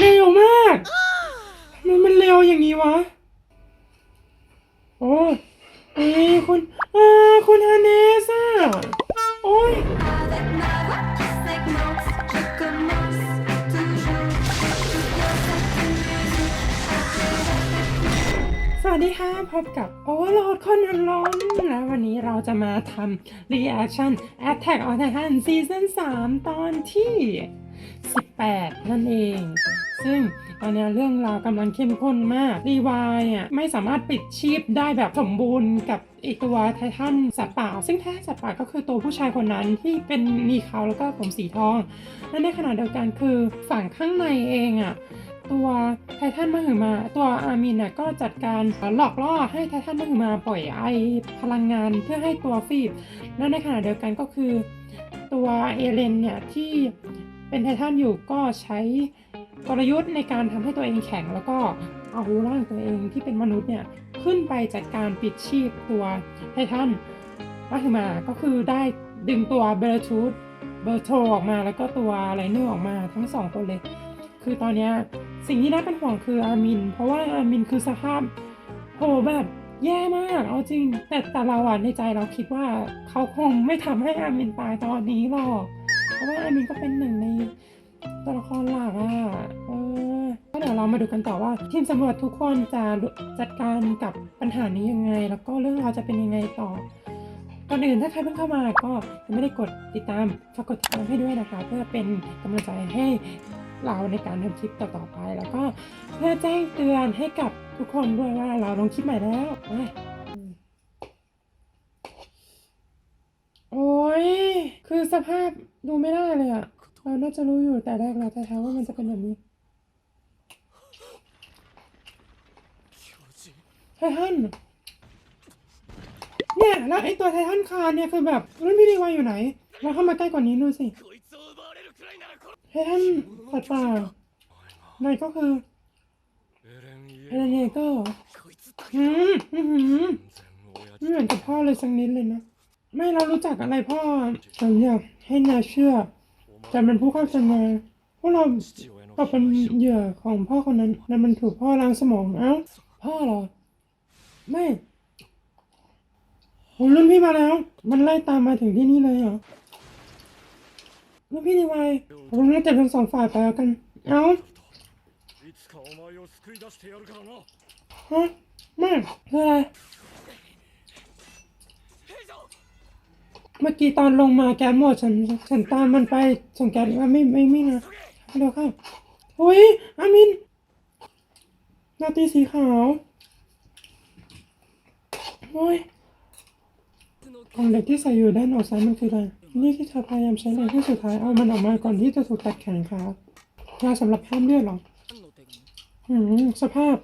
เร็วมากทำไมันมันเร็วอย่างนี้วะ โอ้ยเอ้ยคุณอ่าคุณฮาเนสอะโอ้ย สวัสดีค่ะพบกับ Overload คนรมณ์และวันนี้เราจะมาทำ Reaction Attack on Titan Season 3 ตอนที่ 18 นั่นเอง ซึ่งตอนนี้เรื่องราวกำลังเข้มข้นมากรีวายอะไม่สามารถปิดชีพได้แบบสมบูรณ์กับไอตัวไททันสัตว์ป่า ซึ่งแท้สัตว์ป่าก็คือตัวผู้ชายคนนั้นที่เป็นมีเขาแล้วก็ผมสีทอง และในขณะเดียวกันคือฝั่งข้างในเองอะตัวไททันมหึมาตัวอามินน่ะก็จัดการหลอกล่อให้ไททันมหึมาปล่อยไอพลังงานเพื่อให้ตัวฟีบ และในขณะเดียวกันก็คือ ตัวเอเลนเนี่ยที่เป็นไททันอยู่ก็ใช้ กลยุทธ์ในการทำให้ตัวเองแข็ง แล้วก็เอาร่างตัวเองที่เป็นมนุษย์เนี่ยขึ้นไปจัดการปิดชีพตัวไททันมหึมาก็คือได้ดึงตัวเบลทูธเบอร์โทออกมาแล้วก็ตัวไลเนอร์ออกมาทั้งสองคนเลย คือตอนนี้สิ่งที่น่าเป็นห่วงคืออามิน เพราะว่าอามินคือสภาพโหแบบแย่มาก เอาจริง แต่แต่เราอะในใจเราคิดว่าเขาคงไม่ทำให้อามินตายตอนนี้หรอก เพราะว่าอามินก็เป็นหนึ่งใน ตัวละครหลักอะเออก็เดี๋ยวเรามาดูกันต่อว่า ทีมสำรวจทุกคนจะจัดการกับปัญหานี้ยังไง แล้วก็เรื่องราวจะเป็นยังไงต่อก่อนอื่นถ้าใครเพิ่งเข้ามาก็ยังไม่ได้กดติดตามฝากกดติดตามให้ด้วยนะคะ เพื่อเป็นกำลังใจให้เราในการทำคลิปต่อๆไป แล้วก็เพื่อแจ้งเตือนให้กับทุกคนด้วยว่าเราลงคลิปใหม่แล้วโอ้ยคือสภาพดูไม่ได้เลยอะ เราน่าจะรู้อยู่แต่แรกแล้วแต่ท้าว่ามันจะเป็นแบบนี้ไททันเนี่ยแล้วไอตัวไททันคาร์เนี่ยคือแบบรุ่นพี่ดีวายอยู่ไหน เราเข้ามาใกล้กว่านี้หน่อยสิไททันสัตว์ป่าหนก็คือเอเนเกอร์อืมอืมไม่เหมือนกับพ่อเลยสักนิดเลยนะ ไม่เรารู้จักอะไรพ่อแต่อยากให้นาเชื่อ แต่เป็นผู้ข้าฉันมาพวกเราตกเป็นเหยื่อของพ่อคนนั้นแล้วมันถูกพ่อล้างสมองเอ้าพ่อเหรอ ไม่ผมรุ่นพี่มาแล้ว มันไล่ตามมาถึงที่นี่เลยเหรอรุ่นพี่ดีไวผมน่าจะทั้งสองฝ่ายไปแล้วกัน เอ้าฮะไม่คืออะไร เมื่อกี้ตอนลงมาแกหมดฉันฉันตามมันไปส่งแก๊สว่าไม่ไม่ไม่นะเดี๋ยวเข้าโอ้ยอามินนาตีสีขาวโอ้ยของเด็กที่ใส่อยู่ด้านออกซ้ายมันคืออะไรนี่ที่เธอพยายามใช้แรงที่สุดท้ายเอามันออกมาก่อนที่จะถูกตัดแขนขาวยาสำหรับห้ามเลือดหรออืมสภาพ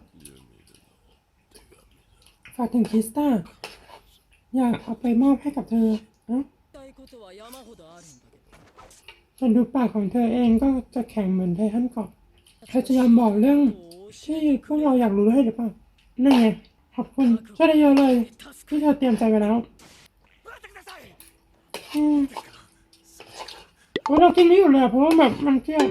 ฝากถึงคริสตาอยากเอาไปมอบให้กับเธอ ฉันดูปากของเธอเองก็จะแข็งเหมือนไททันก่อนเธอจะยอมบอกเรื่องที่พวกเราอยากรู้ให้หรือเปล่านั่นไงขอบคุณช่วยได้เยอะเลย ที่เธอเตรียมใจไว้แล้วว่าเรากินไม่อยู่เลยเพราะว่าแบบมันเครียด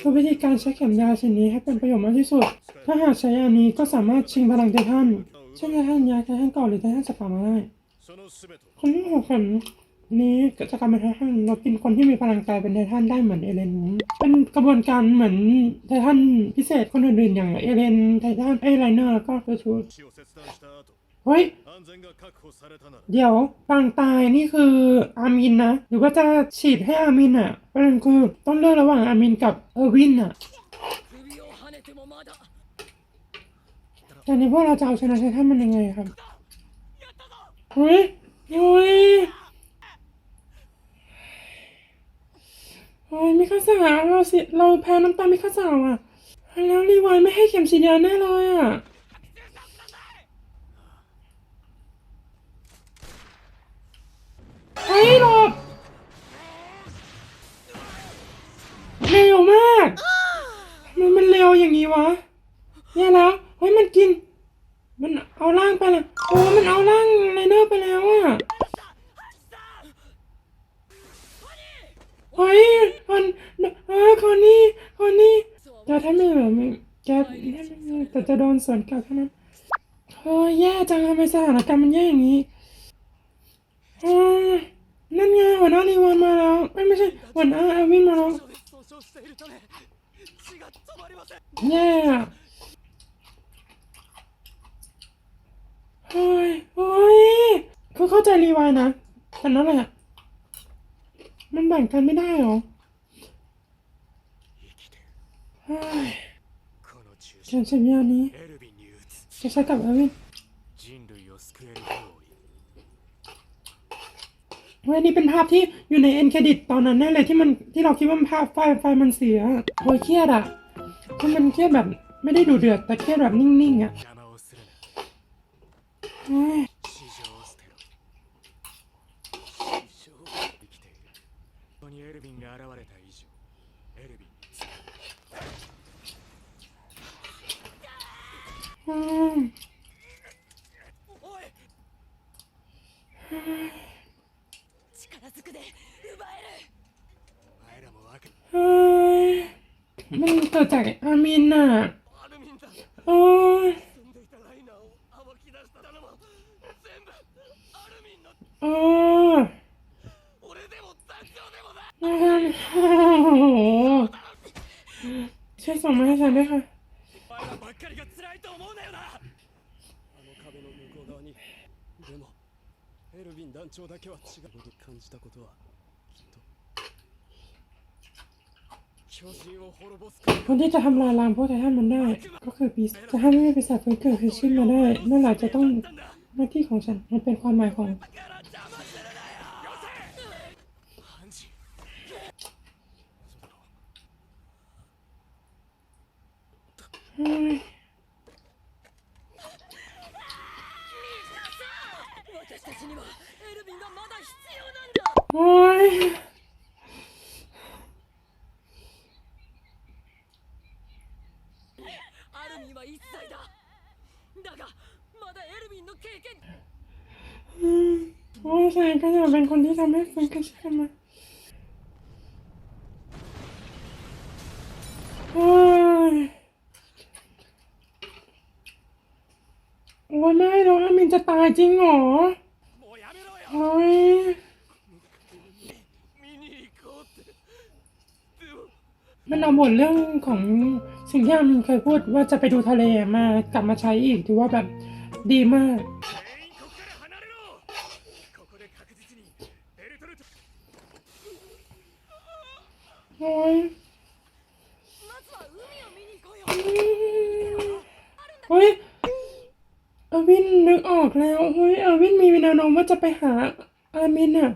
คือวิธีการใช้เข็มยาชนิดนี้ให้เป็นประโยชน์มากที่สุด ถ้าหากใช้อันนี้ก็สามารถชิงพลังไททันเช่นไททันยาไททันก่อนหรือไททันสปามาได้ คนที่หกสันนี้กิจกรรมเป็ไททันเรากินคนที่มีพลังกายเป็นไททันได้เหมือนเอเลนเป็นกระบวนการเหมือนไททันพิเศษคนอื่นๆอย่างเอเลนไททันไอไลเนอร์แล้วก็คือชูเฮ้ย เดี๋ยวปางตายนี่คืออามินนะ หรือว่าจะฉีดให้อามินอะประเด็นคือต้องเลือกระหว่างอามินกับเออร์วินอะแต่นี่พวกเราจะเอาชนะไททันมันยังไงครับ เฮ้ยเฮ้ยโอ้ยมิคาสาเราสิเราแพ้น้ำตามิคาสาอะ แล้วรีวายไม่ให้เข็มฉีดยาแน่เลยอะเฮ้ยหลบเร็วมาก มันมันเร็วอย่างนี้วะเนี่ยแล้วเฮ้ยมันกิน มันเอาล่างไปละโอ้มันเอาล่างไลเดอร์ไปแล้วอะเฮ้ยคนเออคนนี้คนนี้จะทำไมแบบแกแต่จะโดนสวนกลับเท่านั้นโอ้ยแย่จังทำไมสถานการณ์มันแย่อย่างนี้เออนั่นไงหัวหน้าลีวันมาแล้วไม่ไม่ใช่หัวหน้าเอวินมาแล้วแย่ เฮ้ยเฮ้ยก็เข้าใจรีวายนะแต่นั่นแหละมันแบ่งกันไม่ได้หรอฉันสัญญานนี้จะใช้กับเอวินวันนี้เป็นภาพที่อยู่ในเอ็นเครดิตตอนนั้นแน่เลยที่มันที่เราคิดว่าภาพไฟไฟมันเสียโอยเครียดอะคือมันเครียดแบบไม่ได้ดูเดือดแต่เครียดแบบนิ่งๆอะ うん。にエルヴィンが現れた以上エルヴィンうん。力ずくで奪える。お前らもかる。うん。みん。なた。な。おー。 ミンの โอ้ย 俺でも団長でもない โอ้โหช่วยส่งมาให้ฉันด้วยค่ะ お前らばっかりが辛いと思うなよなあの壁の向こう側にでもエルヴィン団長だけは違うに感じたことはきっと巨人を滅ぼすか คนที่จะทำลายล้างพวกไททันมันได้ ก็คือปีศจะให้ไม่ให้ปีศาจฟื้นเกิดคือขึ้นมาได้ นั่นแหละจะต้อง なんだ หน้าที่ของฉัน มันเป็นความหมายของ ทำให้คุณก็ช่วยทนะโอ้ยไม่หรากอมินจะตายจริงหรอโอ้ยมันเอาบทเรื่องของสิ่งที่อามินเคยพูดว่าจะไปดูทะเลมากลับมาใช้อีกถือว่าแบบดีมาก เฮ้ยเออวินนึกออกแล้วเฮ้ยออวินมีวินาโน้มว่าจะไปหาอามินอะ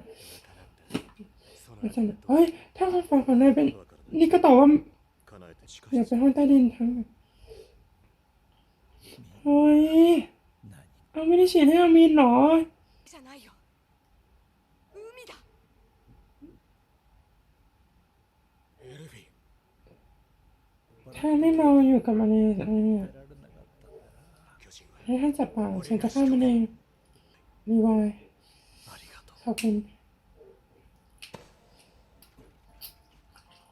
เฮ้ยถ้าฝั่งของนายเป็นนี่ก็ตอบว่าอยากไปห้องใต้ดินทั้งเฮ้ยเอาไม่ได้ฉีดให้อามินหรอ ถ้าไม่มาอยู่กับมันเองให้ท่านจับปากฉันจะฆ่ามันเองรีวายขอบคุณ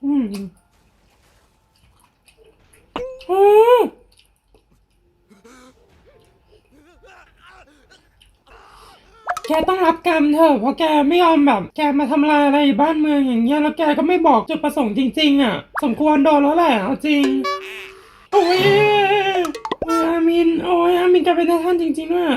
อืม แกต้องรับกรรมเถอะเพราะแกไม่ยอมแบบ แกมาทำลายอะไรบ้านเมืองอย่างเงี้ยแล้วแกก็ไม่บอกจุดประสงค์จริง ๆ อะ สมควรโดนแล้วแหละเอาจริงโอ้ยอามินโอ้ยอามินแกเป็นท่านจริงๆว่ะ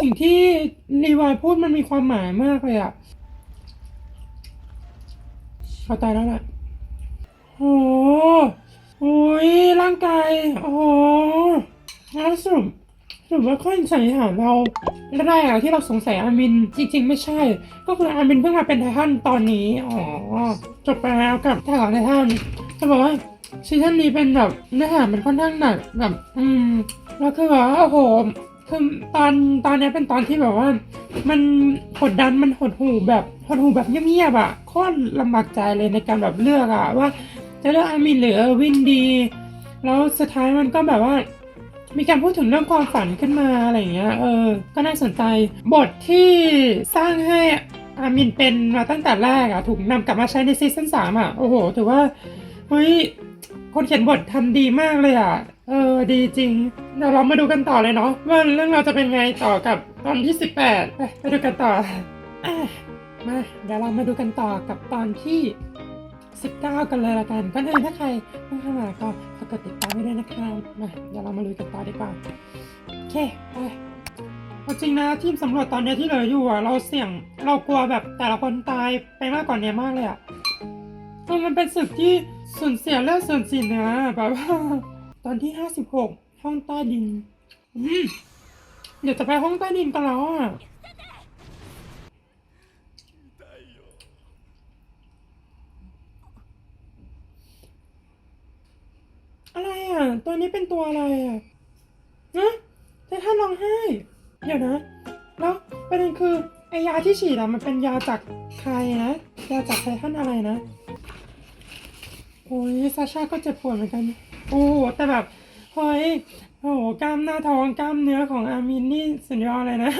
สิ่งที่นีวายพูดมันมีความหมายมากเลยอะ เขาตายแล้วแหละโอ้โหโอ้ยร่างกายโอ้แล้วสรุปสรุปว่าข้อสันนิษฐานเราแรกอะที่เราสงสัยอามินจริง ๆ ไม่ใช่ ก็คืออามินเพิ่งมาเป็นไททันตอนนี้อ๋อจบไปแล้วกับททันไททันจะบอกว่าซีซั่นนี้เป็นแบบเนื้อหามันค่อนข้างหนักแบบ อืมแล้วคือแบบว่าโอ้โห คือตอนตอนนี้เป็นตอนที่แบบว่า มันกดดันมันหดหูแบบหดหูแบบเงียบๆอะโคตรลำบากใจเลยในการแบบเลือกอะว่า จะเลือกอามินหรือเออร์วินดี แล้วสุดท้ายมันก็แบบว่า มีการพูดถึงเรื่องความฝันขึ้นมาอะไรอย่างเงี้ยเออ ก็น่าสนใจบทที่สร้างให้อามินเป็นมาตั้งแต่แรกอะถูกนำกลับมาใช้ในซีซั่นสามอะโอ้โหถือว่าเฮ้ยคนเขียนบททำดีมากเลยอะ เออดีจริงเดี๋ยวเรามาดูกันต่อเลยเนาะว่าเรื่องเราจะเป็นไงต่อกับตอนที่ 18ไปไปดูกันต่ออะมาเดี๋ยวเรามาดูกันต่อกับตอนที่ 19 กันเลยละกันก่อนอื่นถ้าใครเพิ่งเข้ามาก็ฝากกดติดตามไว้ด้วยนะครับมาเดี๋ยวเรามาลุยกันต่อดีกว่าโอเคไปเอาจริงนะทีมสำรวจตอนเนี้ยที่เหลืออยู่อะเราเสี่ยงเรากลัวแบบแต่ละคนตายไปมากกว่านี้มากเลยอะเออมันเป็นศึกที่สูญเสียเลือดสูญเสียเนื้อแบบว่า อนที่56ห้องใต้ดินอืมเดี๋ยวจะไปห้องใต้ดินกันแล้วอะอะไรอะ ตัวนี้เป็นตัวอะไรอะนะไททันร้องไห้ เดี๋ยวนะ แล้วประเด็นคือไอยาที่ฉีดอะมันเป็นยาจากใครนะ ยาจากไททันอะไรนะ โอ้ยซาชาก็เจ็บปวดเหมือนกัน โอ้โหแต่แบบเฮ้ยโอ้โหกล้ามหน้าท้องกล้ามเนื้อของอามินนี่สุดยอดเลยนะ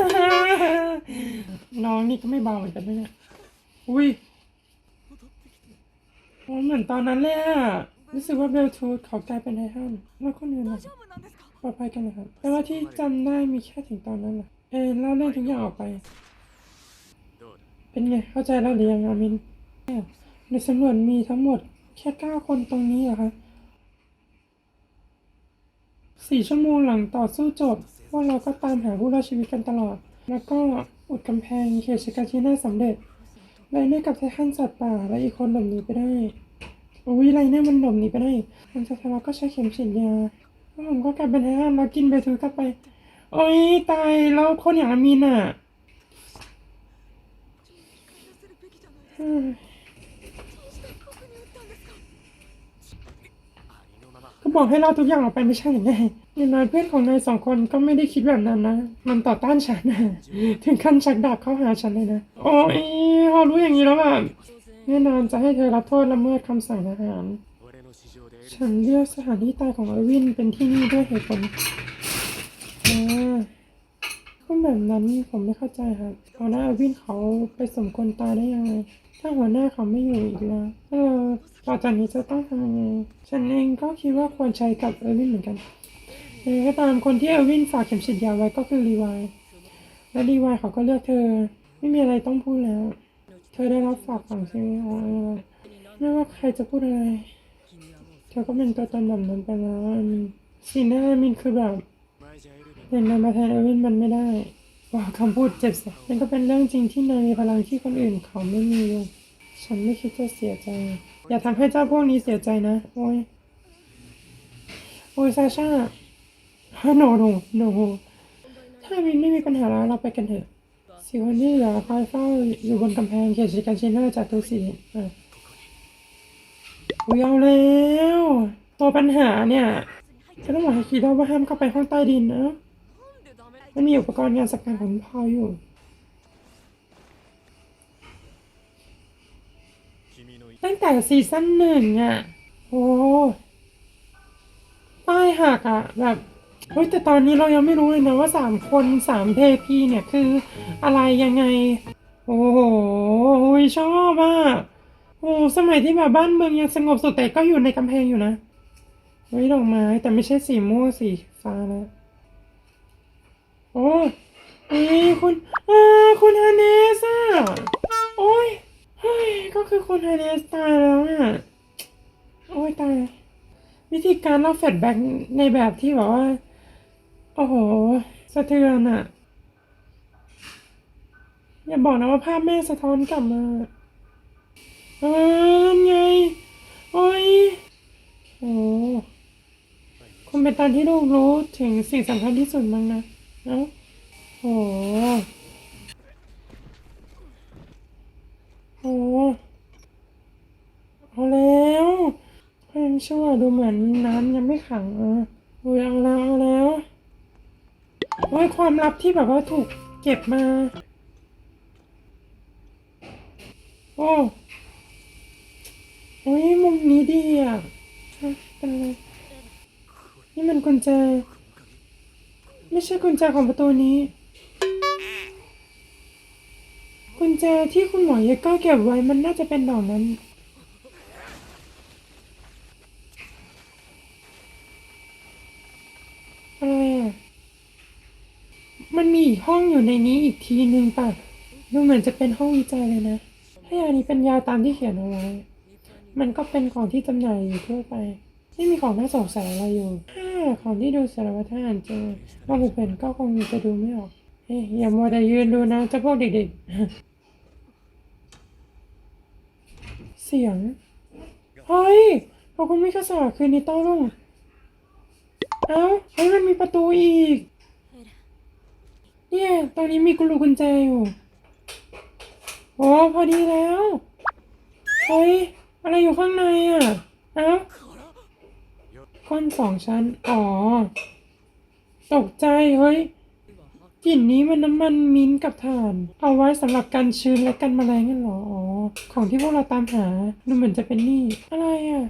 น้องนี่ก็ไม่เบาเหมือนกันเนี่ยอุ้ยเหมือนตอนนั้นเลยอะรู้สึกว่าเบลทูดเขากลายเป็นไททันแล้วคนอื่นล่ปลอดภัยกันนะครับ แต่ว่าที่จำได้มีแค่ถึงตอนนั้นแหละเออเล่าเรื่องทุกอย่างออกไป เป็นไง เข้าใจแล้วหรือยังอามินเนี่ยในสำรวจมีทั้งหมดแค่เก้าคนตรงนี้เหรอคะ สี่ชั่วโมงหลังต่อสู้จบพวกเราก็ตามหาผู้รอดชีวิตกันตลอด แล้วก็อุดกำแพงเขตชิกาชิน่าสำเร็จไลเนอร์กับไททันสัตว์ป่าและอีกคนหลบหนีไปได้อุ้ยไลเนอร์มันหลบหนีไปได้หลังจากทะเลาก็ใช้เข็มฉีดยาแล้วผมก็กลายเป็นไททันแล้วกินเบทูเข้าไป โอ้ยตายแล้วคนอย่างอามีนอะ็บอกให้เราทุกอย่างออกไปไม่ใช่หไงอย่างน้อยเพื่อนของนายสองคนก็ไม่ได้คิดแบบนั้นนะ มันต่อต้านฉันนะถึงขั้นชักดาบเข้าหาฉันเลยนะ โอ้ยพอรู้อย่างนี้แล้วแบบแน่นอนจะให้เธอรับโทษละเมิดคำสั่งทหาร ฉันเลือกสถานที่ตายของเอวินเป็นที่นี่ด้วยเหตุผลอ่า ก็แบบนั้นผมไม่เข้าใจครับหัวหน้าวินเขาไปสมควรตายได้ยังไง ถ้าหัวหน้าเขาไม่อยู่อีกแล้วเออต่อจากนี้จะต้องทำยังไง ฉันเองก็คิดว่าควรใช้กับเออวินเหมือนกันเออก็ตามคนที่เออวินฝากเข็มฉีดยาไว้ก็คือรีวาย และรีวายเขาก็เลือกเธอ ไม่มีอะไรต้องพูดแล้ว เธอได้รับฝากฝังใช่ไหมเออไม่ว่าใครจะพูดอะไร เธอก็เป็นตัวตนแบบนั้นไปแล้วสีหน้ามินคือแบบ เห็นนายมาแทนเอวินมันไม่ได้ว่าคำพูดเจ็บสัมันก็เป็นเรื่องจริงที่นายมีพลังที่คนอื่นเขาไม่มีเลยฉันไม่คิดจะเสียใจ อย่าทำให้เจ้าพวกนี้เสียใจนะ โอ้ย โอ้ยซาชาโนโนโนถ้าอามินไม่มีปัญหาแล้วเราไปกันเถอะสี่คนที่เหลือคอยเฝ้าอยู่บนกำแพงเขตชิกาชิน่าจากทุกสีอุ้ยเอาแล้ว ตัวปัญหาเนี่ย จะต้องบอกให้คิดว่าห้ามเข้าไปห้องใต้ดินนะ มันมีอุปกรณ์งานสักการของพ่ออยู่君のตั้งแต่ซีซั่นหนึ่งอะ โอ้ป้ายหักอะ แบบเฮ้ยแต่ตอนนี้เรายังไม่รู้เลยนะว่าสามคนสามเทพีเนี่ยคืออะไรยังไง โอ้โหยชอบอะโอ้สมัยที่แบบบ้านเมืองยังสงบสุดแต่ก็อยู่ในกำแพงอยู่นะเฮ้ยดอกไม้แต่ไม่ใช่สีม่วงสีฟ้าแล้ว โอ้ยเอ้ยคุณอ่าคุณฮาเนสอะโอ้ยเฮ้ยก็คือคุณฮาเนสตายแล้วอะโอ้ยตาย วิธีการเล่าแฟลแบ็กในแบบที่แบบว่า โอ้โห สะเทือนอะ อย่าบอกนะว่าภาพแม่สะท้อนกลับมาเออนั่นไง โอ้ยโอ้คงเป็นตอนที่ลูกรู้ถึงสิ่งสำคัญที่สุดมั้งนะ เอ้าโอ้โอ้เอาแล้วพยังชั่วดูเหมือนน้ำยังไม่ขังอะโอ้ยเอาแล้วเอาแล้วโอ้ยความลับที่แบบว่าถูกเก็บมา โอ้โอ้ยมุมนี้ดีอะเป็นอะไรนี่มันกุญแจ ไม่ใช่กุญแจของประตูนี้ กุญแจที่คุณหมอเยก้าเก็บไว้มันน่าจะเป็นดอกนั้น อะไรอะมันมีอีกห้องอยู่ในนี้อีกทีนึงป่ะ ดูเหมือนจะเป็นห้องวิจัยเลยนะ ถ้าอันนี้เป็นยาตามที่เขียนเอาไว้ มันก็เป็นของที่จำหน่ายอยู่ทั่วไป ไม่มีของน่าสงสัยอะไรอยู่ถ้า ของที่ดูสารวัตรทหารเจอว่าบุเป็นก็คงจะดูไม่ออกเฮ้ยอย่ามัวแต่ยืนดูนะเจะพวกเด็กๆ เสียง เฮ้ยขอคุณมิคาสาคืนนี้ต้อลุงเอ้าเฮ้ยมันมีประตูอีก เนี่ยตอนนี้มีกุลูกุญแจอยู่โอ้พอดีแล้ว เฮ้ย อะไรอยู่ข้างในอะ เอ้า ก้อนสองชั้น อ๋อ ตกใจเฮ้ยกลิ่นนี้มันน้ำมันมิ้นกับถ่าน เอาไว้สำหรับกันชื้นและกันแมลงนั่นเหรอ อ๋อ ของที่พวกเราตามหา ดูเหมือนจะเป็นนี่ อะไรอะ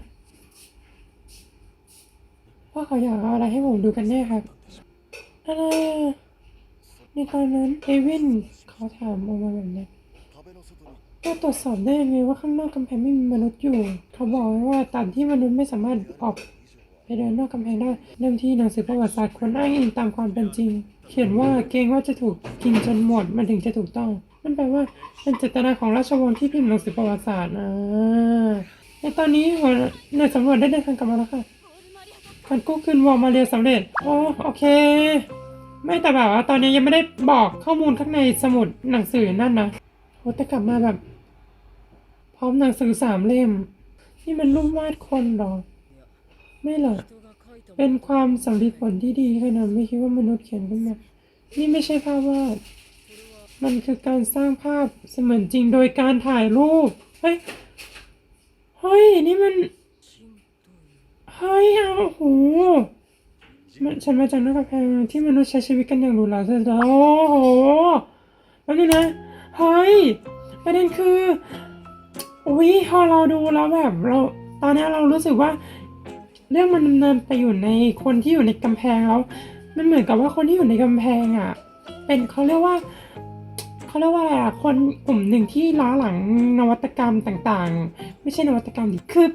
ว่าเขาอยากเอาอะไรให้ผมดูกันแน่ครับ อะไรอะในตอนนั้นเอวินเขาถามออกมาแบบนี้ก็ตรวจสอบได้ยังไงว่าข้างนอกกำแพงไม่มีมนุษย์อยู่ เขาบอกไว้ว่าตามที่มนุษย์ไม่สามารถออก ไปเดินนอกกำแพงได้เริ่มที่หนังสือประวัติศาสตร์ควรอ้างอิงตามความเป็นจริง เขียนว่าเกรงว่าจะถูกกินจนหมดมันถึงจะถูกต้องนั่นแปลว่าเป็นเจตนาของราชวงศ์ที่พิมพ์หนังสือประวัติศาสตร์อ่าในตอนนี้หัวหน่วยสำรวจได้เดินทางกลับมาแล้วค่ะการกู้คืนวอลมาเรียสำเร็จโอ้โอเค ไม่แต่แบบว่าตอนนี้ยังไม่ได้บอกข้อมูลข้างในสมุดหนังสือนั่นนะโหแต่กลับมาแบบ พร้อมหนังสือสามเล่ม นี่มันรูปวาดคนหรอ ไม่หรอกเป็นความสัมผัสผลที่ดีค่ะนะไม่คิดว่ามนุษย์เขียนขึ้นมา นี่ไม่ใช่ภาพวาดมันคือการสร้างภาพเสมือนจริงโดยการถ่ายรูป เฮ้ย เฮ้ย นี่มัน เฮ้ยเอาโหมันฉันมาจากนอกแพงที่มนุษย์ใช้ชีวิตกันอย่างหรูหราเสแล้วโอ้โหแล้วนี่นะ เฮ้ย ประเด็นคือ อุ้ยพอเราดูแล้วแบบเรา ตอนนี้เรารู้สึกว่า เรื่องมันดำเนินไปอยู่ในคนที่อยู่ในกำแพงแล้วมันเหมือนกับว่าคนที่อยู่ในกำแพงอะ เป็นเขาเรียกว่าเขาเรียกว่าอะไรอะคนกลุ่มหนึ่งที่ล้าหลังนวัตกรรมต่างๆ ไม่ใช่นวัตกรรมดิคือ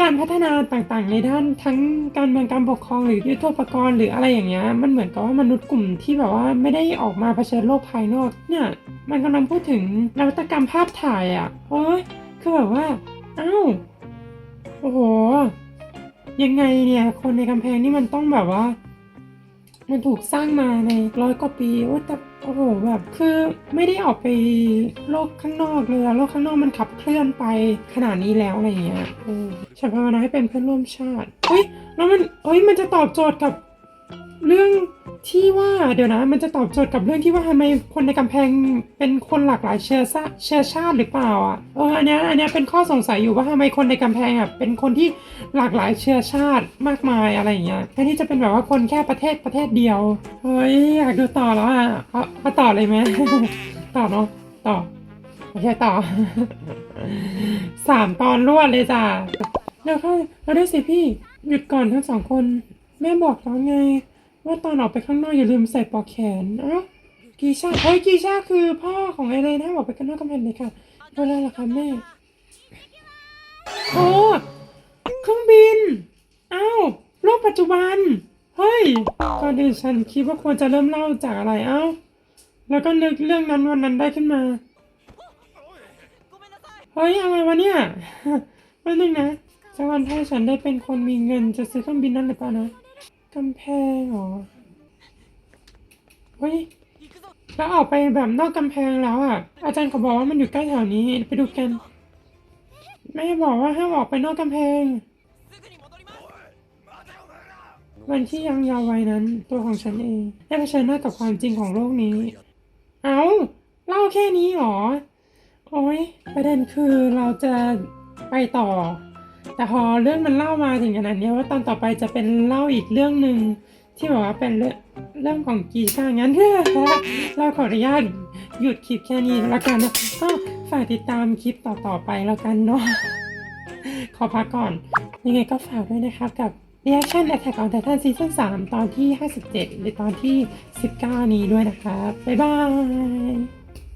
การพัฒนาต่างๆ ในด้านทั้งการเมืองการปกครองหรือยุทโธปกรณ์หรืออะไรอย่างเงี้ยมันเหมือนกับว่ามนุษย์กลุ่มที่แบบว่าไม่ได้ออกมาเผชิญโลกภายนอกเนี่ยมันกำลังพูดถึงนวัตกรรมภาพถ่ายอะโอ้ยคือแบบว่าอ้าวโอ้โห ยังไงเนี่ย คนในกำแพงนี่มันต้องแบบว่า มันถูกสร้างมาในร้อยกว่าปีโอ้แต่โอ้โหแบบคือไม่ได้ออกไปโลกข้างนอกเลยโลกข้างนอกมันขับเคลื่อนไปขนาดนี้แล้วอะไรเงี้ยฉันภาวนาให้เป็นเพื่อนร่วมชาติเฮ้ยแล้วมันเฮ้ยมันจะตอบโจทย์กับเรื่อง ที่ว่าเดี๋ยวนะ มันจะตอบโจทย์กับเรื่องที่ว่าทำไมคนในกำแพงเป็นคนหลากหลายเชื้อชาเชื้อชาติหรือเปล่าอะเอออันเนี้ยอันเนี้ยเป็นข้อสงสัยอยู่ว่าทำไมคนในกำแพงอะเป็นคนที่หลากหลายเชื้อชาติมากมายอะไรอย่างเงี้ยแทนที่จะเป็นแบบว่าคนแค่ประเทศประเทศเดียวเฮ้ยอยากดูต่อแล้วอะเอาเอาต่อเลยไหม ต่อเนาะต่อโอเคต่อ สามตอนรวดเลยจ้ะเดี๋ยวเข้าเราด้วยสิพี่หยุดก่อนทั้งสองคน แม่บอกแล้วไง ว่าตอนออกไปข้างนอกอย่าลืมใส่ปลอกแขนเอ้ากีชาเฮ้ยกีชาคือพ่อของเอเลนะบอกไปข้างนอกกำแพงเลยค่ะเวลาละคะแม่โอ้เครื่องบินเอ้าโลกปัจจุบัน เฮ้ยก่อนอื่นฉันคิดว่าควรจะเริ่มเล่าจากอะไรเอ้า แล้วก็นึกเรื่องนั้นวันนั้นได้ขึ้นมา เฮ้ย อะไรวะเนี่ยแป๊บนึงนะสักวันถ้าฉันได้เป็นคนมีเงินจะซื้อเครื่องบินนั่นหรือเปล่านะ กำแพงเหรอเฮ้ยแล้วออกไปแบบนอกกำแพงแล้วอะ อาจารย์เขาบอกว่ามันอยู่ใกล้แถวนี้ ไปดูกัน แม่บอกว่าห้ามออกไปนอกกำแพง วันที่ยังยาววัยนั้น ตัวของฉันเองได้เผชิญหน้ากับความจริงของโลกนี้ เอาเล่าแค่นี้หรอ โอ้ยประเด็นคือเราจะไปต่อ แต่พอเรื่องมันเล่ามาถึงขนาดนี้ว่าตอนต่อไปจะเป็นเล่าอีกเรื่องหนึ่งที่บอกว่าเป็นเรื่องของกีชางั้นเราขออนุญาตหยุดคลิปแค่นี้แล้วกันนะก็ฝากติดตามคลิปต่อๆไปแล้วกันเนาะขอพักก่อน ยังไงก็ฝากด้วยนะครับกับ Reaction Attack on Titan Season 3 ตอนที่ 57 หรือตอนที่ 19 นี้ด้วยนะครับ บ๊ายบาย